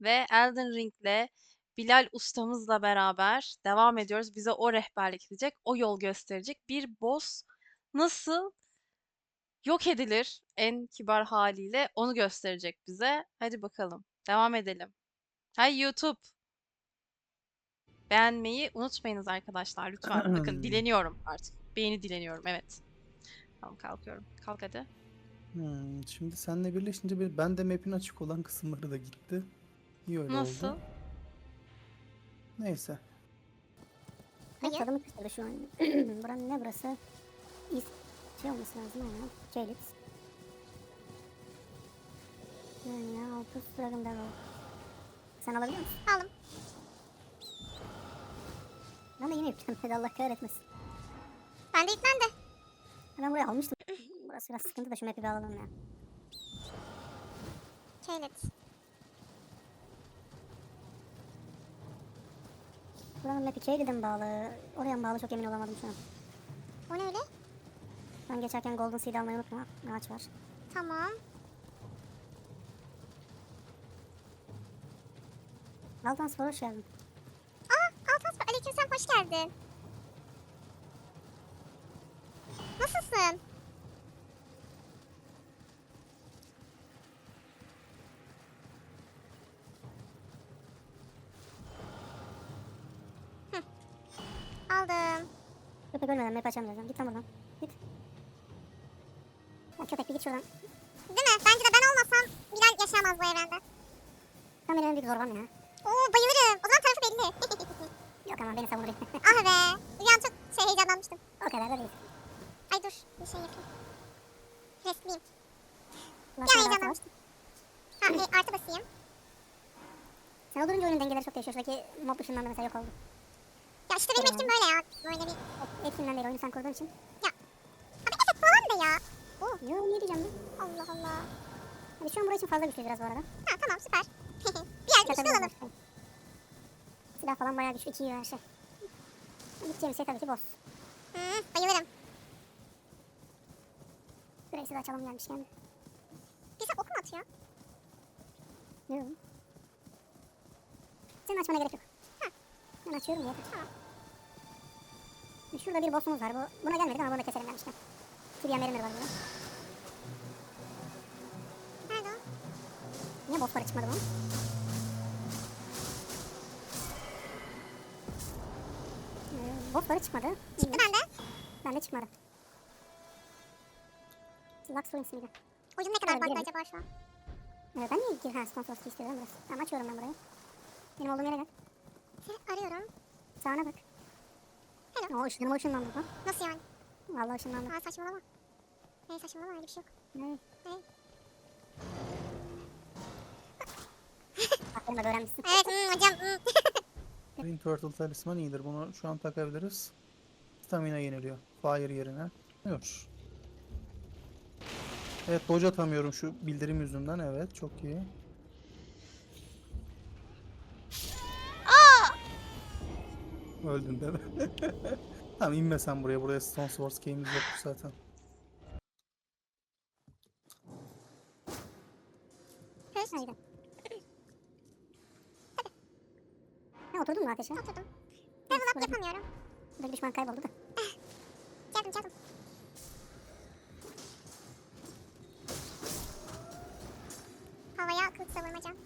ve Elden Ring'le Bilal ustamızla beraber devam ediyoruz. Bize o rehberlik edecek, o yol gösterecek. Bir boss nasıl yok edilir en kibar haliyle onu gösterecek bize. Hadi bakalım. Devam edelim. Hay YouTube. Beğenmeyi unutmayınız arkadaşlar lütfen. Bakın dileniyorum artık. Beğeni dileniyorum evet. Tamam kalkıyorum. Kalk hadi. Hmm, şimdi seninle birleşince bir, ben de map'in açık olan kısımları da gitti. İyi öyle Nasıl? oldu. Neyse. Hayır. Tadımı kaçırdı şu an. Buranın ne burası? İz... Şey olması lazım aynen. Celit. Yani ya Altus Dragon Devil. Sen alabiliyor musun? Aldım. Ben de yine. Hadi Allah kahretmesin. Ben de yüklendi. Ben buraya almıştım. Burası biraz sıkıntı da şu map'i bir alalım ya. Keylet. Buranın map'i mi bağlı? Oraya mı bağlı çok emin olamadım şu an. O ne öyle? Ben geçerken Golden Seed almayı unutma. Ağaç var. Tamam. Altan Spor hoş geldin. Aa Altas Aleykümselam hoş geldin. Nasılsın? Hı. Aldım. Köpek ölmeden map açamayacağım. Git lan buradan. Git. Ya köpek bir git şuradan. Değil mi? Bence de ben olmasam Bilal yaşayamaz bu evrende. Tam benim en büyük zorbam ya. Oo bayılırım. O zaman tarafı belli. Yok ama beni savunur. ah be. An çok şey heyecanlanmıştım. o kadar da değil. Ay dur bir şey yapayım. Resmiyim. Daha heyecanlanmıştım. Ha e, artı basayım. Sen o durunca oyunun dengeleri çok değişiyor. Şuradaki mob ışından da mesela yok oldu. Ya işte benim etkim böyle ya. Böyle bir... Etkinden beri oyunu sen kurduğun için. Abi efekt falan da ya. Oo, Yo niye diyeceğim ben? Allah Allah. Hadi şu an burası için fazla güçlü biraz bu arada. Ha tamam süper. bir yerde güçlü olalım. başka. Silah falan bayağı güçlü. 2 iyi her şey. Gideceğimiz şey tabii ki boss. Hı, bayılırım. Grace'i de açalım gelmişken. Bir ok mu atıyor? Yo. Senin açmana gerek yok. Ben açıyorum yeter. Tamam. Şurada bir boss'umuz var. Bu, buna gelmedik ama bunu da keselim gelmişken. Tibia Merimir var burada. Nerede o? Niye boss para çıkmadı bunun? Ee, boss para çıkmadı. Çıktı bende. Bende çıkmadı. Lux Ruins miydi? Ucum ne kadar farklı acaba şu an? Evet, ben niye gir ha sponsor istiyorum burası. Tamam açıyorum ben burayı. Benim olduğum yere gel. Arıyorum. Sağına bak. Hello. O ışınlanma ışınlandı lan. Nasıl yani? Vallahi ışınlandı. Aa saçmalama. Ne saçmalama öyle bir şey yok. Ne? Ne? Aferin hadi öğrenmişsin. Evet hmm, hocam. hmm. Green Turtle talisman iyidir. Bunu şu an takabiliriz. Stamina yeniliyor. Fire yerine. Yok. Evet dodge atamıyorum şu bildirim yüzünden. Evet çok iyi. Öldün mi? tamam inme sen buraya. Buraya Stone Swords game'imiz yok zaten. Ha oturdun mu ateşe? Oturdum. Level up yapamıyorum. Burada düşman kayboldu da. Geldim geldim. Havaya kılıç savurmaca.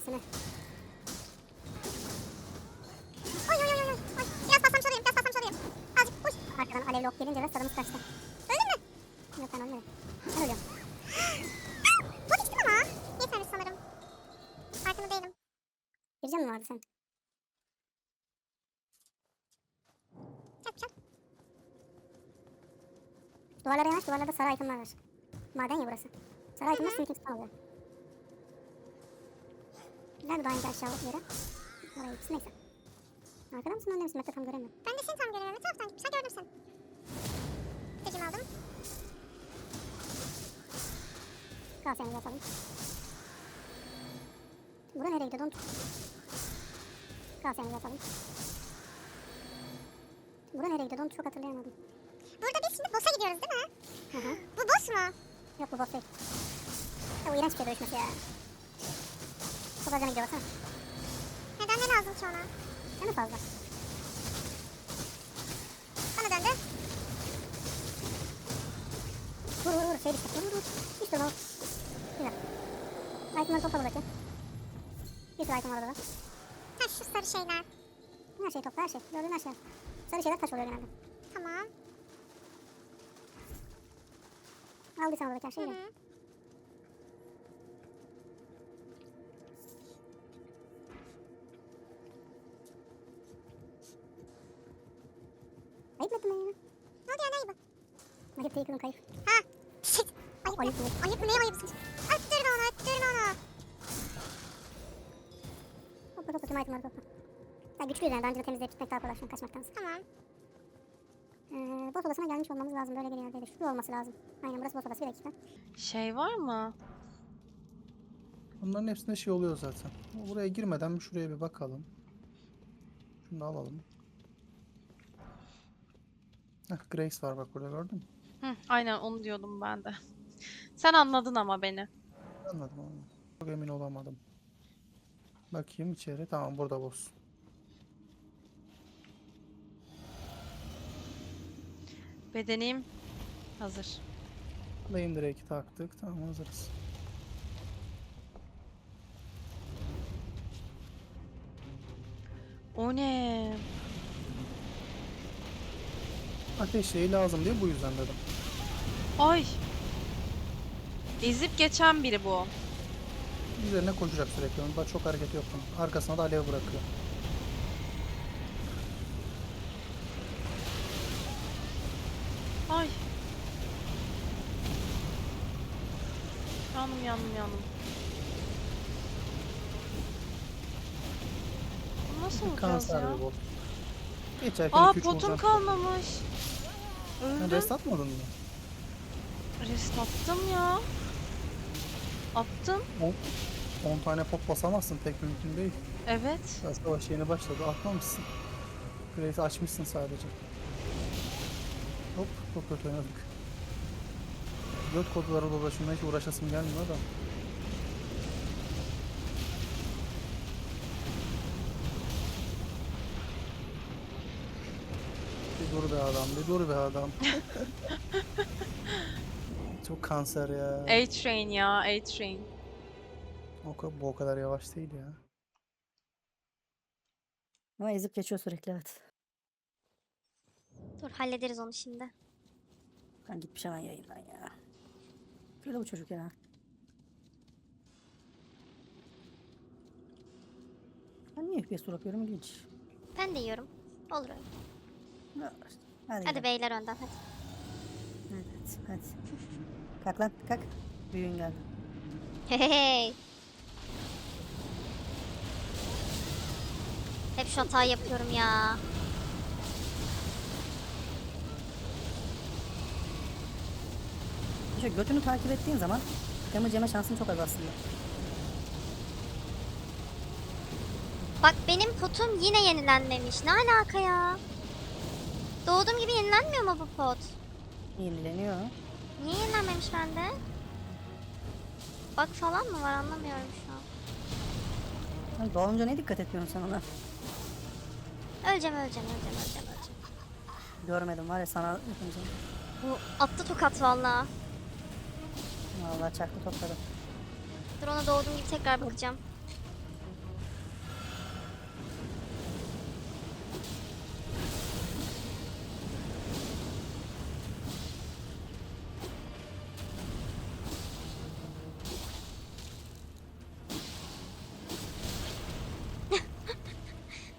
Hepsini. Oy oy oy oy. Biraz bassam çalayım biraz bassam çalayım. Azıcık uy. Arkadan alevli ok gelince de tadımız kaçtı. Öldün mü? Yok ben ölmedim. Ben ölüyorum. Bu düştüm ama. Yeterli sanırım. Farkında değilim. Bir can mı vardı sen? Çak çak. Duvarlara yanaş, duvarlarda sarı itemler var. Maden ya burası. Sarı itemler sneaking spawn oluyor. Nerede daha önce aşağı yere? Oraya gitsin neyse. Arkadan mısın önde misin? Map'te tam göremiyorum. Ben de seni tam görüyorum. Ne taraftan gitmişsen gördüm seni. Tecim aldım. Kasemizi atalım. Bura nereye gidiyordu onu Kasemizi atalım. Bura nereye gidiyordu onu çok hatırlayamadım. Burada biz şimdi boss'a gidiyoruz değil mi? Hı hı. Bu boss mu? Yok bu boss değil. Ya, o iğrenç bir dövüşmesi ya. Çok az yana gidiyor baksana. Neden ne lazım ki ona? Canı fazla. Bana döndü. Vur vur vur şey işte. Vur vur vur. İşte o. Güzel. Itemları topla buradaki. Bir sürü item var orada. Ha şu sarı şeyler. Her şeyi topla her şey. Gördüğün her şey. Sarı şeyler taş oluyor genelde. Tamam. Aldıysan oradaki her şeyi Hı hı. Ya güçlüyüz yani. Daha önce de temizleyip gitmek daha kolay şu an kaçmaktansa. Tamam. Ee, boss odasına gelmiş olmamız lazım. Böyle bir yerdeydi. Şurada olması lazım. Aynen burası boss odası. Bir dakika. Şey var mı? Bunların hepsinde şey oluyor zaten. Buraya girmeden bir şuraya bir bakalım. Şunu da alalım. Heh, Grace var bak burada gördün mü? Hı, aynen onu diyordum ben de. Sen anladın ama beni. Anladım anladım. Çok emin olamadım. Bakayım içeri. Tamam burada boss. Bedenim hazır. Flame Drake'i taktık. Tamam hazırız. O ne? Ateş şeyi lazım diye bu yüzden dedim. Ay. Ezip geçen biri bu. Üzerine koşacak sürekli. Bak çok hareket yok bunun. Arkasına da alev bırakıyor. Ay. Yandım yandım yandım. Bunu nasıl vuracağız kanser ya? boss. Geçerken Aa 2-3 potum kalmamış. Sen Öldüm. rest atmadın mı? Rest attım ya. Attım. 10 tane pop basamazsın pek mümkün değil. Evet. Daha savaş yeni başladı. Atmamışsın. Grace açmışsın sadece. Hop çok kötü oynadık. Göt kodları dolaşımına hiç uğraşasım gelmiyor da. Bir dur be adam, bir dur be adam. çok kanser ya. A-Train ya A-Train. O kadar, bu o kadar yavaş değil ya. Ama ezip geçiyor sürekli evet. Dur hallederiz onu şimdi. Ben gitmiş hemen yayından ya. Böyle bu çocuk ya. Ben niye FPS bırakıyorum ilginç. Ben de yiyorum. Olur öyle. Hadi, Hadi gidelim. beyler önden hadi. Hadi, hadi. Kalk lan kalk. Büyüğün geldi. Hey. Hep şu hatayı yapıyorum ya. İşte götünü takip ettiğin zaman damage yeme şansın çok az aslında. Bak benim potum yine yenilenmemiş. Ne alaka ya? Doğduğum gibi yenilenmiyor mu bu pot? Yenileniyor. Niye yenilenmemiş bende? Bak falan mı var anlamıyorum şu an. Lan doğunca ne dikkat etmiyorsun sen ona? Öleceğim öleceğim öleceğim öleceğim öleceğim. Görmedim var ya sana yapınca. Bu attı tokat valla. Vallahi çaktı topladı. Dur ona doğduğum gibi tekrar bakacağım.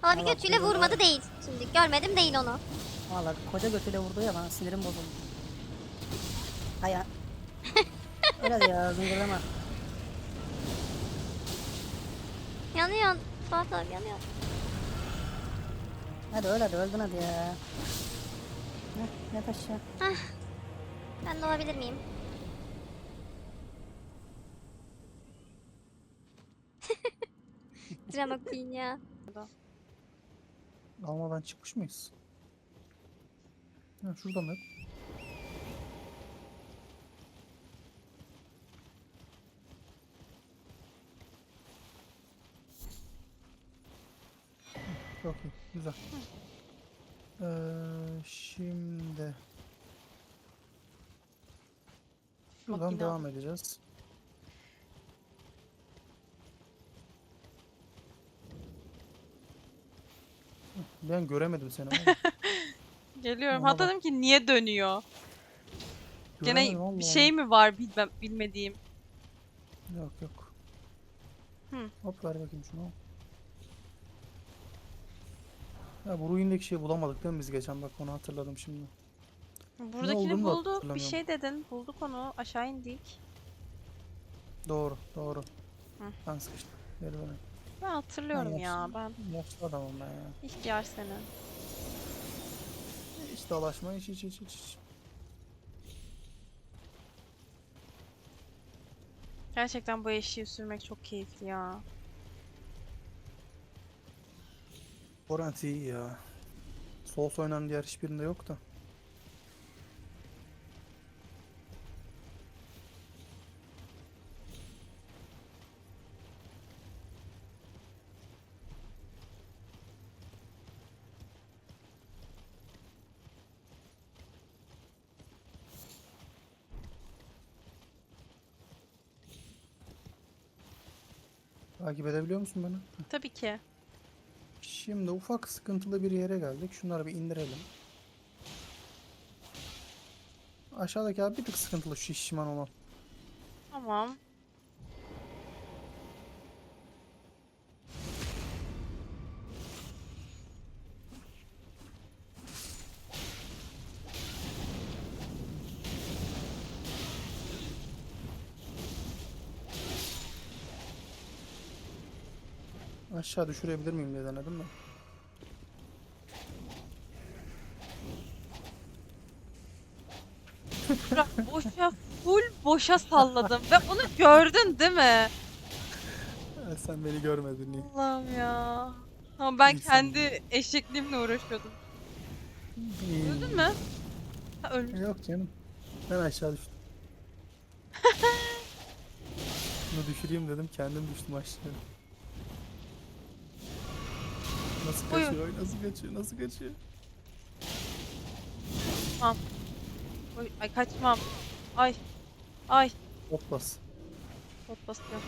Allah götüyle vurmadı değil. Şimdi görmedim değil onu. Vallahi koca götüyle vurdu ya bana sinirim bozuldu. biraz ya zıngırlama. Yanıyor. Fuat abi yanıyor. Hadi öl hadi öldün hadi ya. Heh, yat aşağı. Ben de olabilir miyim? Drama queen ya. Almadan çıkmış mıyız? Ha, şurada mı? Çok iyi, güzel. Ee, şimdi Makine devam edeceğiz. Ben göremedim seni. ama. Geliyorum. Hatta dedim ki niye dönüyor? Gene Göremedim, bir şey mi var bilmem, bilmediğim. Yok yok. Hı. Hop ver bakayım şunu. Ya bu ruindeki şeyi bulamadık değil mi biz geçen bak onu hatırladım şimdi. Buradakini olduğunu da bulduk. Bir hatırlamıyorum. şey dedin. Bulduk onu. Aşağı indik. Doğru doğru. Hı. Ben sıkıştım. Geri dönelim. Ben hatırlıyorum ya. Ben Yaşlı adamım ben ya. ihtiyar seni. Hiç dalaşma hiç hiç hiç hiç. Gerçekten bu eşeği sürmek çok keyifli ya. Orant iyi ya. Souls oynanan diğer hiçbirinde yok da. Takip edebiliyor musun beni? Tabii ki. Şimdi ufak sıkıntılı bir yere geldik. Şunları bir indirelim. Aşağıdaki abi bir tık sıkıntılı şu şişman olan. Tamam. Aşağı düşürebilir miyim diye denedim de. Bırak boşa full boşa salladım ve onu gördün değil mi? Ha, sen beni görmedin niye? Allah'ım ya. Ama ben İnsan. kendi eşekliğimle uğraşıyordum. Öldün mü? Ha, ölmüş. Yok canım. Ben aşağı düştüm. Bunu düşüreyim dedim kendim düştüm aşağı. Nasıl Buyur. kaçıyor? Ay, Nasıl kaçıyor? Nasıl kaçıyor? Oy, ay kaçmam. Ay. Ay. Hop bas. Bot basıyorum.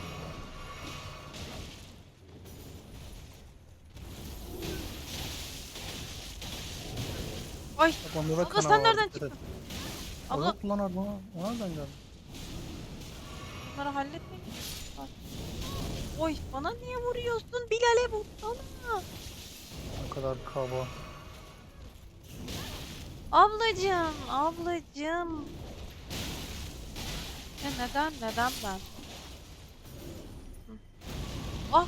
Ay. Kafamda da Abla sen var, nereden dikkat et. Abla Yok lan arma. O nereden geldi? bunları halletmek. Bak. Oy bana niye vuruyorsun? Bilal'e vursana. Kadar kaba. Ablacığım, ablacığım. Ya neden, neden ben? Ah,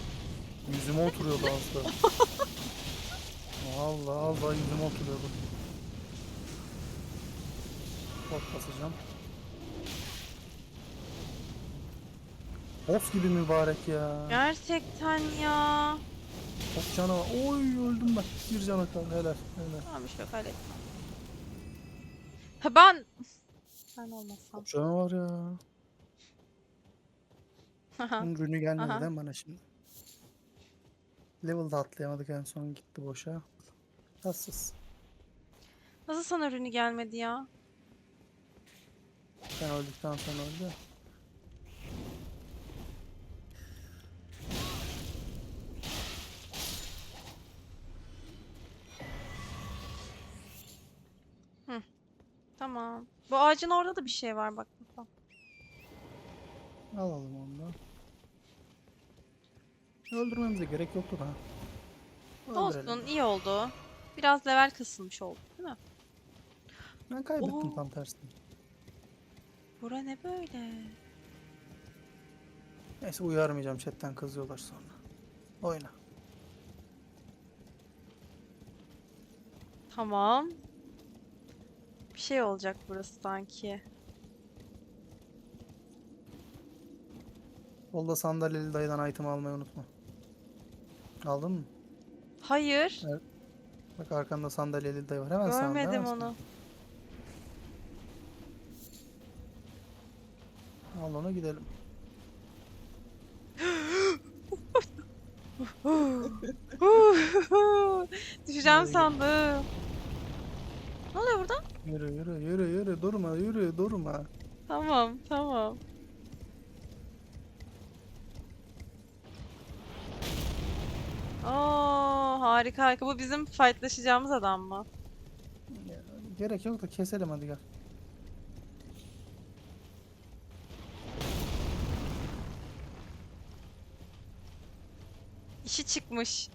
Yüzüme oturuyordu az da. Allah Allah yüzüme oturuyordu. Bot basacağım. Boss gibi mübarek ya. gerçekten ya. Çok canı var. Oy öldüm ben. Bir canı kaldı. Helal. Helal. Tamam şey yok hallettim. Ha ben... Ben olmasam. Çok canı var ya. Bunun rünü gelmedi Aha. değil mi bana şimdi? Level'da atlayamadık en son gitti boşa. Tatsız. Nasıl sana ürünü gelmedi ya? Ben öldükten sonra öldü. Tamam. Bu ağacın orada da bir şey var bak. Alalım onu da. Öldürmemize gerek yoktu da. Öldürelim. Olsun iyi oldu. Biraz level kısılmış oldu değil mi? Ben kaybettim Oo. tam tersini. Bura ne böyle? Neyse uyarmayacağım chatten kızıyorlar sonra. Oyna. Tamam. Bir şey olacak burası sanki. Solda sandalyeli dayıdan item almayı unutma. Aldın mı? Hayır. Bak arkanda sandalyeli dayı var. Hemen sağında. Görmedim hemen onu. sağında. Al onu gidelim. Düşeceğim sandım. Ne oluyor burada? Yürü yürü yürü yürü durma yürü durma. Tamam, tamam. Oo, harika harika. Bu bizim fightlaşacağımız adam mı? Gerek yok da keselim hadi gel. İşi çıkmış.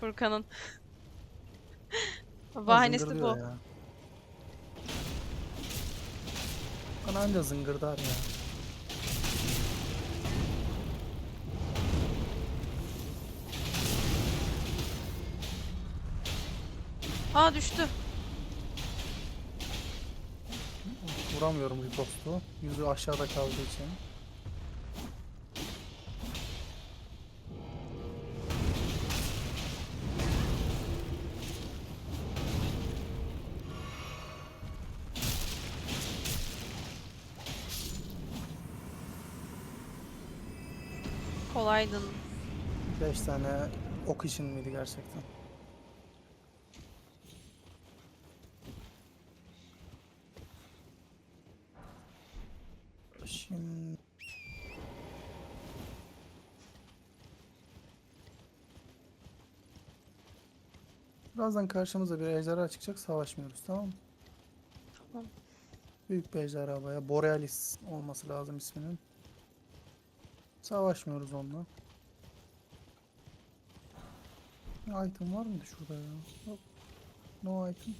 Furkan'ın. Bahanesi bu. ya. Bana anca zıngırdar ya. Aa düştü. Vuramıyorum ripostu. Yüzü aşağıda kaldığı için. Kolaydın. 5 tane ok için miydi gerçekten? Şimdi Birazdan karşımıza bir ejderha çıkacak savaşmıyoruz tamam mı? Tamam. Büyük bir ejderha baya Borealis olması lazım isminin. Savaşmıyoruz onunla. Bir item var mıydı şurada ya? Yok. No item.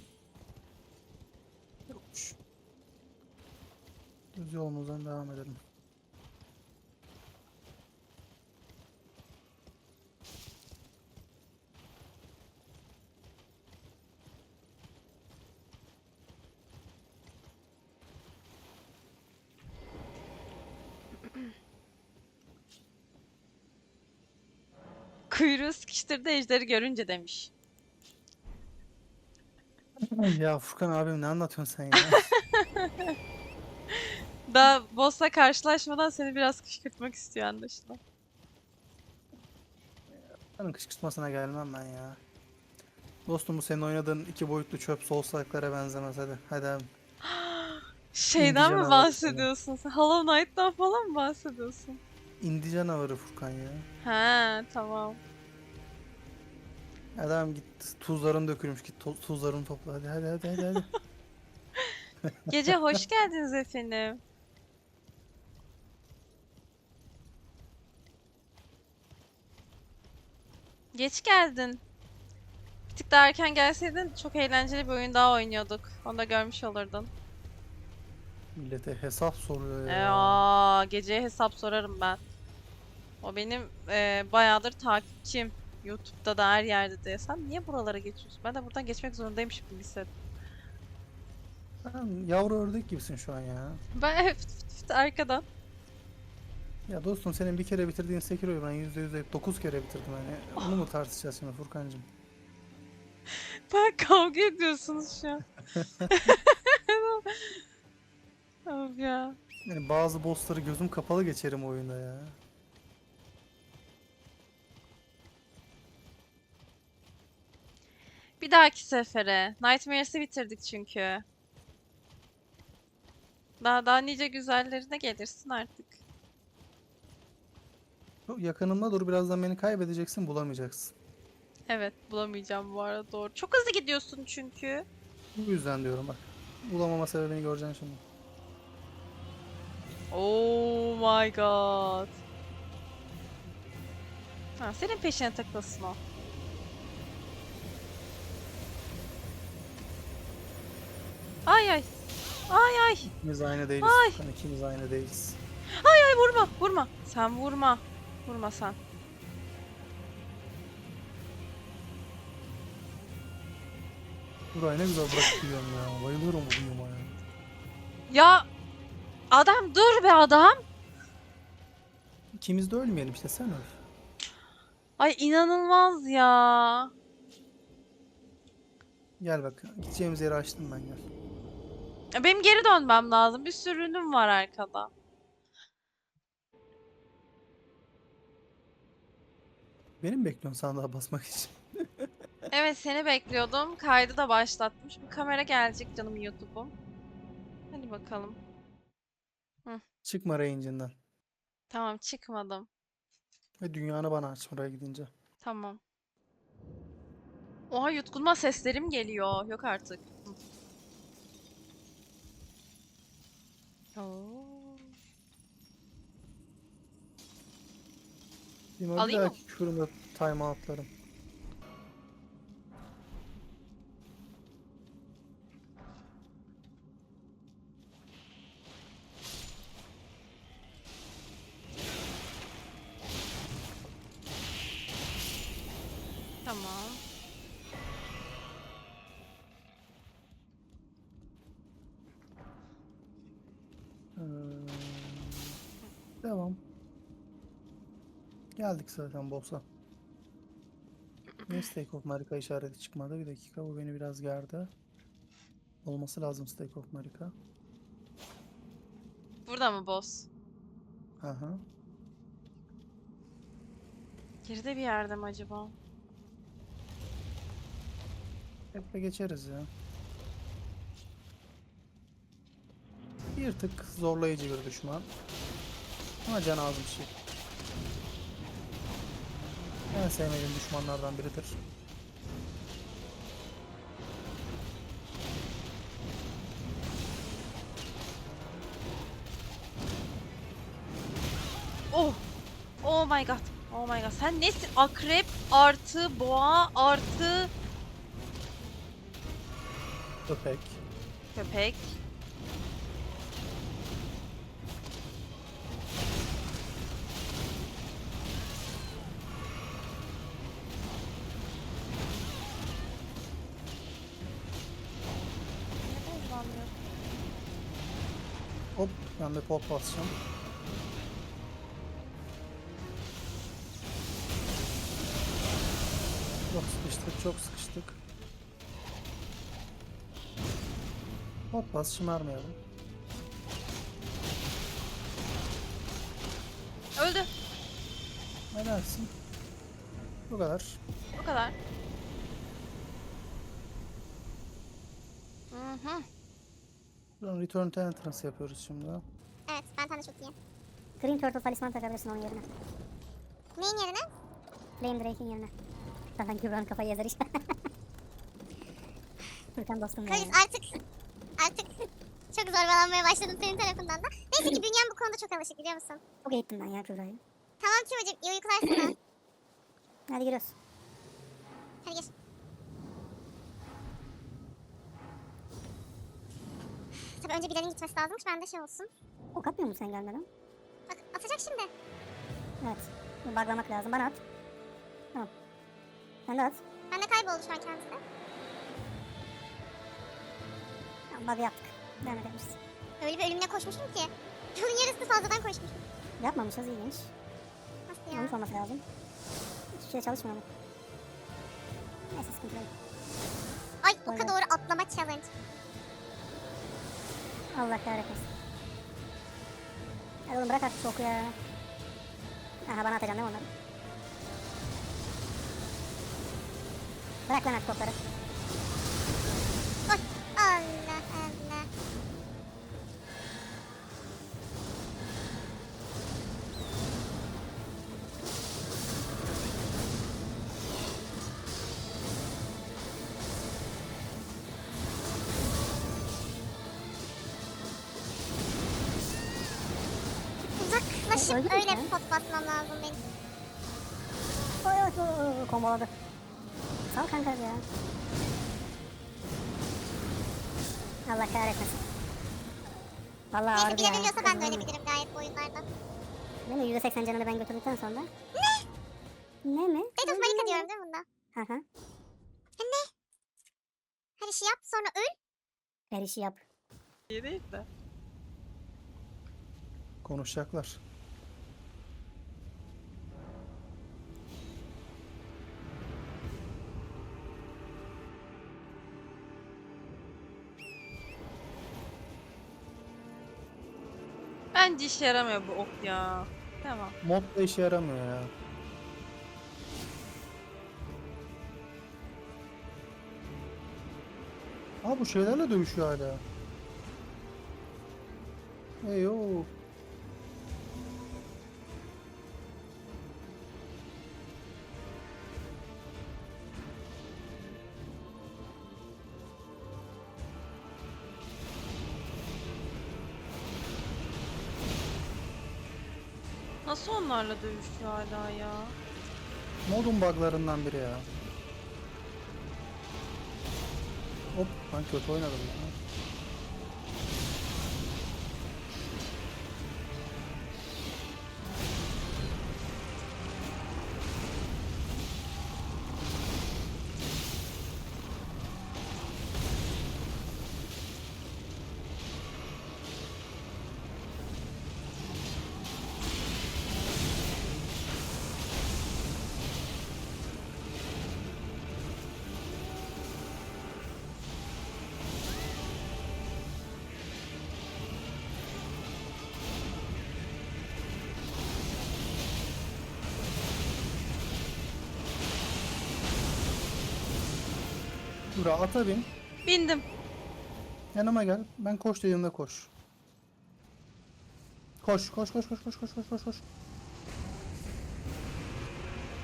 Yokmuş. Düz yolumuzdan devam edelim. Kuyruğu sıkıştırdı ejderi görünce demiş. ya Furkan abim ne anlatıyorsun sen ya? Daha boss'la karşılaşmadan seni biraz kışkırtmak istiyor anlaşılan. Senin kışkırtmasına gelmem ben ya. Dostum bu senin oynadığın iki boyutlu çöp sol salaklara benzemez hadi. Hadi abi. Şeyden mi bahsediyorsun sen? Hollow Knight'tan falan mı bahsediyorsun? İndi canavarı Furkan ya. He tamam. Adam git tuzların dökülmüş git to- tuzlarını topla hadi hadi hadi hadi. hadi. Gece hoş geldiniz efendim. Geç geldin. Bir tık daha erken gelseydin çok eğlenceli bir oyun daha oynuyorduk. Onu da görmüş olurdun. Millete hesap soruyor ya. aa, geceye hesap sorarım ben. O benim e, bayağıdır takipçim. YouTube'da da her yerde de. Sen niye buralara geçiyorsun? Ben de buradan geçmek zorundaymışım gibi hissettim. Sen yavru ördek gibisin şu an ya. Ben hep arkadan. Ya dostum senin bir kere bitirdiğin Sekiro'yu ben yüzde yüz dokuz kere bitirdim hani. Onu mu tartışacağız şimdi Furkancığım? Ben kavga ediyorsunuz şu an. Of ya. Yani bazı bossları gözüm kapalı geçerim oyunda ya. Bir dahaki sefere. Nightmares'i bitirdik çünkü. Daha daha nice güzellerine gelirsin artık. Çok yakınımda dur birazdan beni kaybedeceksin bulamayacaksın. Evet, bulamayacağım bu arada doğru. Çok hızlı gidiyorsun çünkü. Bu yüzden diyorum bak. Bulamama sebebini göreceksin şimdi. Oh my god. Ha, senin peşine takılsın o. Ay ay. Ay ay. İkimiz aynı değiliz. Ay. Furkan, ikimiz aynı değiliz. Ay vurma, vurma. Sen vurma. Vurma sen. Burayı ne güzel bırakıp gidiyorum ya. Bayılıyorum bu uyuma ya. Ya adam dur be adam. İkimiz de ölmeyelim işte sen öl. Ay inanılmaz ya. Gel bak. Gideceğimiz yeri açtım ben gel. Benim geri dönmem lazım. Bir sürü ürünüm var arkada. Beni mi bekliyorsun sandığa basmak için? Evet seni bekliyordum. Kaydı da başlatmış. Bir kamera gelecek canım YouTube'um. Hadi bakalım. Çıkma range'inden. Tamam çıkmadım. Ve dünyanı bana aç oraya gidince. Tamam. Oha yutkunma seslerim geliyor. Yok artık. Hı. Oo. Bir, bir Alayım mı? dahaki küfürümde time outlarım. Geldik zaten boss'a. Niye Stake of Marika işareti çıkmadı? Bir dakika bu beni biraz gerdi. Olması lazım Stake of Marika. Burada mı boss? Aha. Geride bir yerde mi acaba? Hep de geçeriz ya. Bir tık zorlayıcı bir düşman. Ama can bir şey. En sevmediğim düşmanlardan biridir. Oh! Oh my god. Oh my god. Sen nesin? Akrep artı boğa artı Köpek. köpek. Hop ben bir pot basacağım. Çok sıkıştık, çok sıkıştık. Pot bas, şımarmayalım. Öldü. Ne dersin? Bu kadar. Bu kadar. Hı hı. Return to Entrance yapıyoruz şimdi. De çok iyi. Green Turtle talisman takabilirsin onun yerine. Neyin yerine? Flame Drake'in yerine. Zaten Kübra'nın kafayı ezer işte. Furkan dostum ya. Kalis artık artık çok zorbalanmaya başladım senin tarafından da. Neyse ki bünyem bu konuda çok alışık biliyor musun? Çok eğittim ben ya Kübra'yı. Tamam Kıvırcık iyi uykular sana. Hadi giriyoruz. Hadi gir. Tabii önce Bilal'in gitmesi lazımmış. Ben de şey olsun. Ok atmıyor musun sen gelmeden? Bak atacak şimdi. Evet. Bunu Bağlamak lazım. Bana at. Tamam. Sen de at. Ben de kayboldu şu an kendisi. Tamam bug yaptık. Devam edebiliriz. Öyle bir ölümüne koşmuşum ki. Yolun yarısını fazladan koşmuşum. Yapmamışız ilginç. Nasıl ya? Olmuş olması lazım. Hiçbir şey çalışmıyor mu? Neyse sıkıntı yok. Ay oka doğru atlama challenge. Allah kahretmesin. Hadi oğlum bırak artık şu oku ya. Aha bana atacaksın değil mi onları? Bırak lan artık okları. Öyle bir pot basmam lazım benim. Oy oy oy oy komboladı. Sal kanka ya. Allah kahretmesin. Vallahi Neyse ağrıdı ya. Bilal ölüyorsa ben de ölebilirim gayet bu oyunlarda. Değil mi? %80 canını ben götürdükten sonra. Ne? Ne mi? State of Ne, Marika ne, diyorum değil mi bunda? ne? Hı hı. Her işi yap sonra öl. Her işi yap. İyi değil de. Konuşacaklar. Bence işe yaramıyor bu ok ya. Tamam. Mod da işe yaramıyor ya. Aa bu şeylerle dövüşüyor hala. Eyo. Nasıl onlarla dövüşüyor hala ya? Modun buglarından biri ya. Hop ben kötü oynadım ya. Dura ata bin. Bindim. Yanıma gel. Ben koş dediğimde koş. Koş koş koş koş koş koş koş koş koş.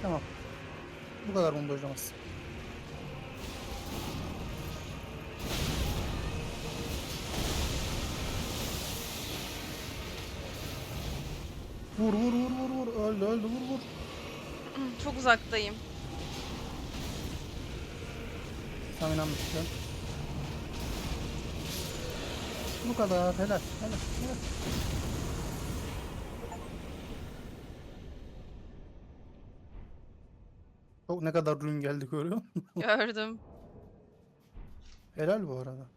Tamam. Bu kadar bunu dojlamaz. Vur vur vur vur vur. Öldü öldü vur vur. Çok uzaktayım. Tam inanmıştım. Bu kadar. Helal. Helal. Helal. Çok ne kadar rün geldi görüyor musun? Gördüm. Helal bu arada.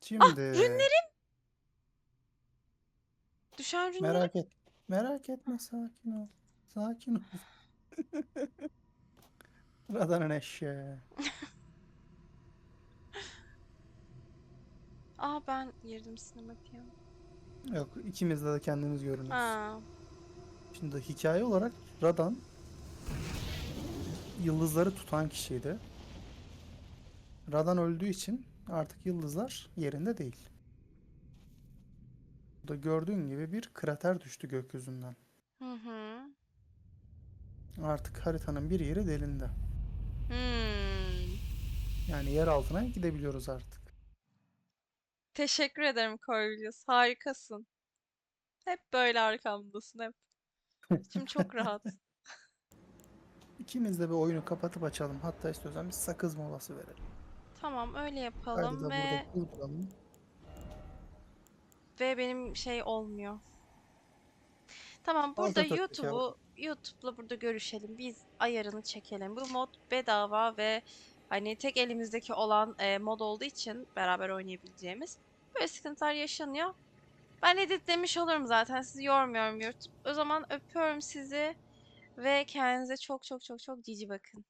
Şimdi Düşen rünleri. merak et. Merak etme sakin ol. Sakin ol. Radanın eşeği. Aa ben girdim sinematiğe. Yok ikimizde de kendimiz görünüyoruz. Ha. Şimdi hikaye olarak Radan yıldızları tutan kişiydi. Radan öldüğü için artık yıldızlar yerinde değil. Burada gördüğün gibi bir krater düştü gökyüzünden. Hı hı. Artık haritanın bir yeri delindi. Hmm. Yani yer altına gidebiliyoruz artık. Teşekkür ederim Corvelius. Harikasın. Hep böyle arkamdasın hep. İçim çok rahat. İkimiz de bir oyunu kapatıp açalım. Hatta istiyorsan bir sakız molası verelim. Tamam öyle Kaydı yapalım da ve burada durduralım. ve benim şey olmuyor. Tamam burada ya. YouTube'u YouTube'la burada görüşelim. Biz ayarını çekelim. Bu mod bedava ve hani tek elimizdeki olan e, mod olduğu için beraber oynayabileceğimiz böyle sıkıntılar yaşanıyor. Ben editlemiş olurum zaten. Sizi yormuyorum YouTube. O zaman öpüyorum sizi ve kendinize çok çok çok çok cici bakın.